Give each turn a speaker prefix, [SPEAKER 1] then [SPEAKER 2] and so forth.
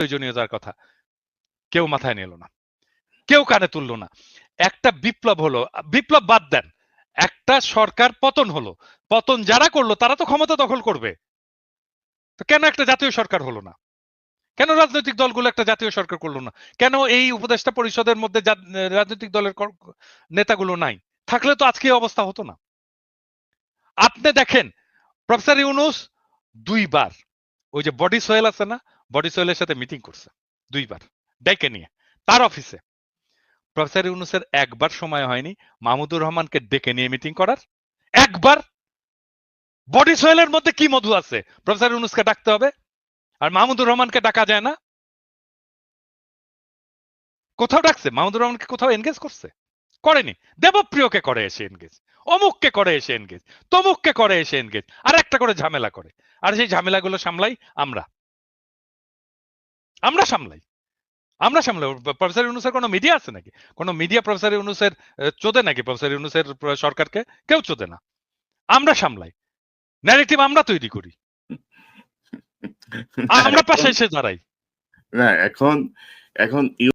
[SPEAKER 1] প্রয়োজনীয় যার কথা। কেউ মাথায় নিল না। কেউ কানে তুললো না। একটা বিপ্লব হলো, বিপ্লব বাদ দেন। একটা সরকার পতন হলো। পতন যারা করল, তারা তো ক্ষমতা দখল করবে। তো কেন একটা জাতীয় সরকার হলো না? কেন রাজনৈতিক দলগুলো একটা জাতীয় সরকার করল না? কেন এই উপদেষ্টা পরিষদের মধ্যে রাজনৈতিক দলের নেতাগুলো নাই? থাকলে তো আজকে অবস্থা হতো না। আপনি দেখেন, প্রফেসর ইউনুস দুইবার, ওই যে বডি সোয়েল আছে না বডি সোয়েলের সাথে মিটিং করছে, দুইবার। ডেকে নিয়ে, তার অফিসে প্রফেসর ইউনুসের একবার সময় হয়নি, মাহমুদুর রহমানকে ডেকে নিয়ে মিটিং করার। একবার বডি সোয়েলের মধ্যে কি মধু আছে? প্রফেসর ইউনুসকে ডাকতে হবে, আর মাহমুদুর রহমানকে ডাকা যায় না। কোথাও ডাকছে? মাহমুদুর রহমানকে কোথাও এনগেজ করছে? করেনি। দেবপ্রিয়কে করে এসে এনগেজ অমুককে করে এসে এনগেজ তমুককে করে এসে এনগেজ আর একটা করে ঝামেলা করে। আর সেই ঝামেলাগুলো সামলাই আমরা। আমরা সামলাই। আমরা সামলাই। প্রফেসর ইউনুসের কোনো মিডিয়া আছে নাকি? কোনো মিডিয়া প্রফেসর ইউনুসের চোদে নাকি? প্রফেসর ইউনুসের সরকারকে? কেউ চোদে না। আমরা সামলাই। ন্যারেটিভ আমরা তৈরি করি। আমরা পাশে এসে দাঁড়াই।
[SPEAKER 2] না, এখন এখন